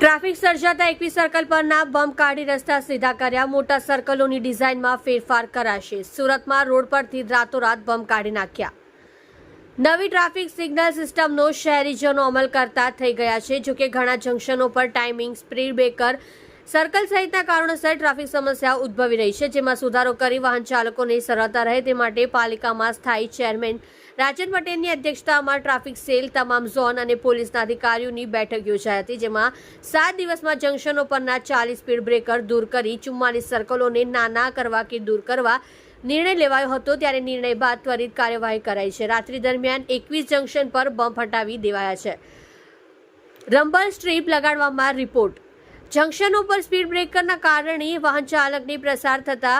Traffic સર્જાતા એકવી circle પરના બમ્પ કાઢી રસ્તા સીધા કર્યા. મોટા સર્કલોની ડિઝાઇનમાં ફેરફાર કરાશે. સુરતમાં રોડ પરથી રાતોરાત બમ્પ કાઢી નાખ્યા. નવી ટ્રાફિક સિગ્નલ સિસ્ટમનો શહેરીજનો અમલ કરતા થઈ ગયા છે. જોકે ઘણા જંકશનો પર ટાઈમિંગ સ્પીડ બ્રેકર સર્કલ સહિતના કારણોસર ટ્રાફિક સમસ્યા ઉદ્ભવી રહી છે, જેમાં સુધારો કરી વાહન ચાલકોને સરળતા રહે તે માટે પાલિકામાં સ્થાયી ચેરમેન રાજન પટેલની અધ્યક્ષતામાં ટ્રાફિક સેલ, તમામ ઝોન અને પોલીસના અધિકારીઓની બેઠક યોજાઈ હતી, જેમાં સાત દિવસમાં જંકશનો પરના ચાલીસ સ્પીડ બ્રેકર દૂર કરી ચુમ્માલીસ સર્કલોને નાના કરવા કે દૂર કરવા નિર્ણય લેવાયો હતો, ત્યારે નિર્ણય બાદ ત્વરિત કાર્યવાહી કરાઈ છે. રાત્રિ દરમિયાન એકવીસ જંકશન પર બમ્પ હટાવી દેવાયા છે. રંબલ સ્ટ્રીપ લગાડવામાં રિપોર્ટ જંકશનો ઉપર સ્પીડ બ્રેકરના કારણે વાહન ચાલકને પ્રસાર થતા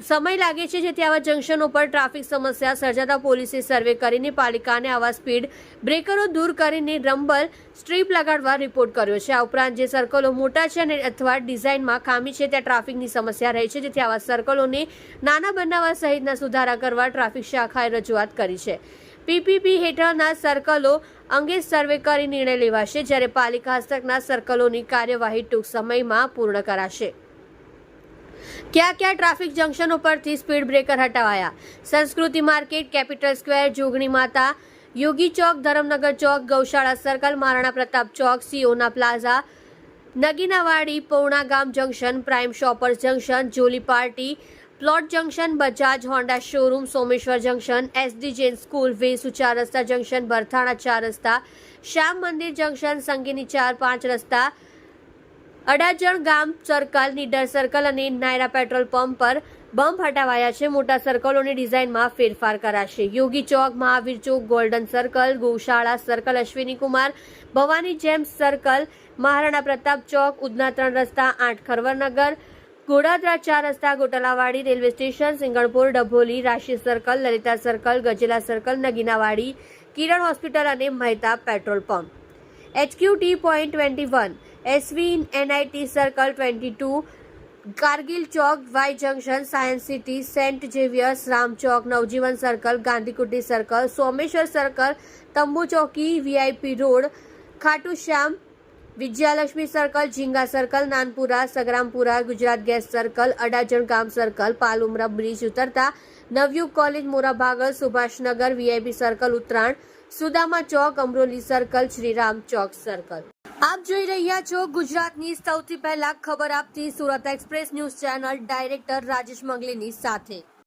સમય લાગે છે, જેથી આવા જંકશનો પર ટ્રાફિક સમસ્યા સર્જાતા પોલીસે સર્વે કરીને પાલિકાને આવા સ્પીડ બ્રેકરો દૂર કરીને રંબલ સ્ટ્રીપ લગાડવા રિપોર્ટ કર્યો છે. આ ઉપરાંત જે સર્કલો મોટા છે અને અથવા ડિઝાઇનમાં ખામી છે, ત્યાં ટ્રાફિકની સમસ્યા રહે છે, જેથી આવા સર્કલોને નાના બનાવવા સહિતના સુધારા કરવા ટ્રાફિક શાખાએ રજૂઆત કરી છે. પીપીપી હેઠળના સર્કલો અંગે સર્વે કરી નિર્ણય લેવાશે, જ્યારે પાલિકા હસ્તકના સર્કલોની કાર્યવાહી ટૂંક સમયમાં પૂર્ણ કરાશે. ક્યાં ક્યાં ટ્રાફિક જંકશનો પરથી સ્પીડ બ્રેકર હટાવાયા? સંસ્કૃતિ માર્કેટ, કેપિટલ સ્ક્વેર, જોગણી માતા, યોગી ચોક, ધરમનગર ચોક, ગૌશાળા સર્કલ મહારાણા પ્રતાપ ચોક, સીઓના પ્લાઝા, નગીનાવાડી, પૌણા ગામ junction, prime shoppers junction, jolly party plot junction, Bajaj, Honda showroom, Someshwar junction, SD Jain school Vesu ચાર રસ્તા જંકશન ભરથાણા ચાર રસ્તા, શ્યામ મંદિર જંકશન, સંગીની ચાર પાંચ રસ્તા, અડાજણ ગામ સર્કલ નીડર સર્કલ અને નાયરા પેટ્રોલ પંપ પર બમ્પ હટાવાયા છે. મોટા સર્કલોની ડિઝાઇનમાં ફેરફાર કરાશે. Yogi Chowk, Mahavir Chowk, golden circle Gaushala circle Ashwini Kumar, Bhavani gems circle Maharana Pratap Chowk Udhna ત્રણ રસ્તા, આઠ ખરવરનગર ઘોડાદરા ચાર રસ્તા Gotalawadi railway station, Singanpur, Dabholi, Rashi circle, Lalita circle, Gajela circle, Naginawadi, Kiran hospital અને Mehta petrol pump. HQ T point twenty one SV NIT circle twenty two Kargil ચોક Y junction science city Saint Xavier's Ram Chowk, Navjivan circle Gandhikuti circle Someshwar circle Tambu Chowki VIP road, Khatu Shyam Vijayalakshmi circle, Zinga circle, Nanpura, Sagrampura, Gujarat gas circle, Adajan Gam circle, પાલુમરા bridge ઉતરતા Navyug college Morabhagal, Subhashnagar, VIP circle Uttarayan, Sudama ચોક, Amroli circle, Shriram ચોક circle. આપ જોઈ રહ્યા છો ગુજરાતની સૌથી પહેલા ખબર આપતી Surat express news channel, director Rajesh મંગલીની સાથે.